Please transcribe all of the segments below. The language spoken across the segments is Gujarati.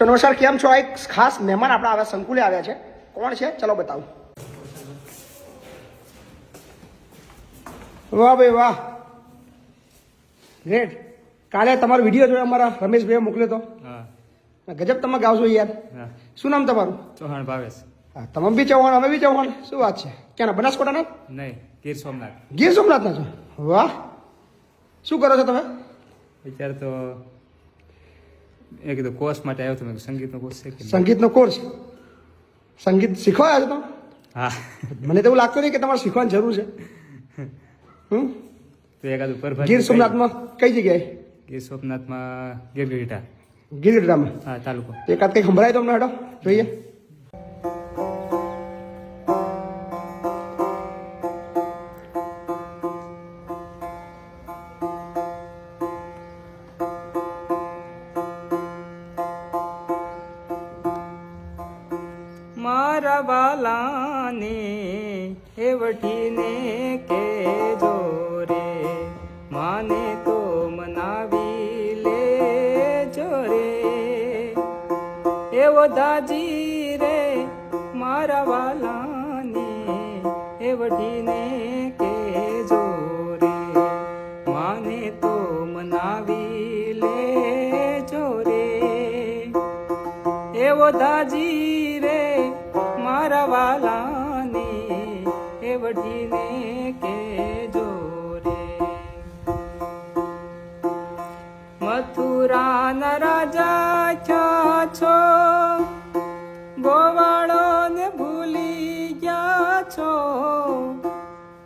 સો નમસ્કાર કેમ છો? એક ખાસ મહેમાન આપણા આવ્યા સંકુલે આવ્યા છે. કોણ છે? ચલો બતાવું. વાહ ભાઈ વાહ. ગ્રેટ કાલે તમારો વીડિયો જોયો અમારા રમેશભાઈએ મોકલ્યો તો? ગજબ તમે ગાવશો યાર. શું નામ તમારું? ચૌહાણ ભાવેશ. હા તમે બી ચૌહાણ અમે બી ચૌહાણ. શું વાત છે? ક્યાંના બનાસકોટાના નહીં ગીર સોમનાથ. ગીર સોમનાથના છો? વાહ. શું કરો છો તમે? અત્યારે તો એ કીધું કોર્સ માટે આવ્યો તમે સંગીતનો કોર્સ છે સંગીતનો કોર્સ સંગીત શીખવા આવ્યો તો? તમે હા. મને તો એવું લાગતું નહીં કે તમારે શીખવાની જરૂર છે. હમ? તો એકાદું પરભાત ગીર સોમનાથમાં કઈ જગ્યાએ? ગીર સોમનાથમાં ગીર ગીર ગીરડામાં હા તાલુકો. એકાદ કંઈક સંભળાય તો અમને હેડો જોઈએ. બાલાને હેવઠીને કે જોરે માને તો મનાવી લે જોરે એવો દાજી રે મારા વાલાને હેવઠીને કે જોરે માને તો મનાવી લે જોરે એવો દાજી રે મારા વાલાને એ વઢીને કે જોરે મથુરાના રાજા ક્યાં છો ગોવાળો ને ભૂલી ગયા છો.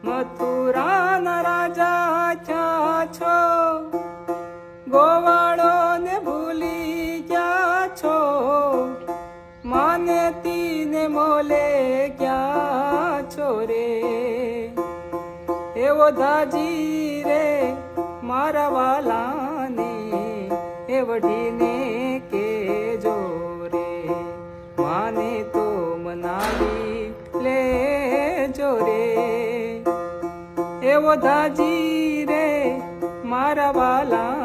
મથુરાના રાજા ક્યાં છો મોલે ક્યાં છોરે એવો દાજી રે મારા વાલાને, એ વઢીને કે જોરે માને તો મનાવી લે જોરે એવો દાજી રે મારા વાલાને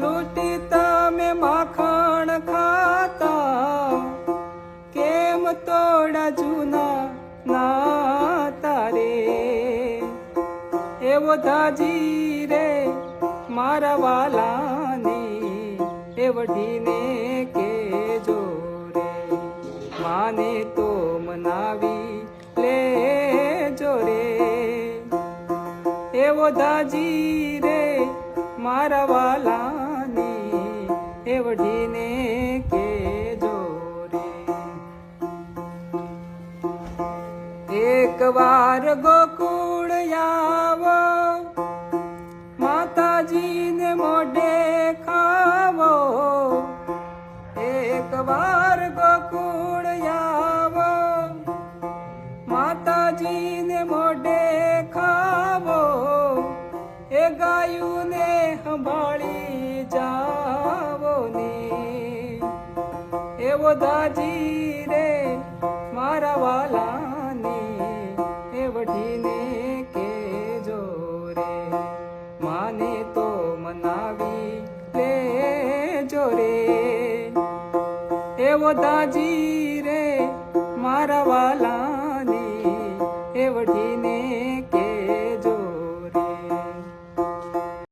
લૂંટી તમે માખણ ખાતા, કેમ તોડા જૂના ના તારે એવો ધાજી રે મારા વાલાની એ કેજો રે, માને તો મનાવી લે જોરે એવો ધાજી રે મારા વાલાને એ વઢીને કે જોરે એક વાર ગોકુળ આવો, માતાજીને મોઢે ખાવો. એક વાર ગોકુળ આવો, માતાજીને મોઢે ખાવો. એ ગાયુંને સંભાળી દાજી રે, મારા વાલાને એ વઢીને કે જોરે માને તો મનાવી લે જોરે એવો દાજી રે, મારા વાલાને એ વઢી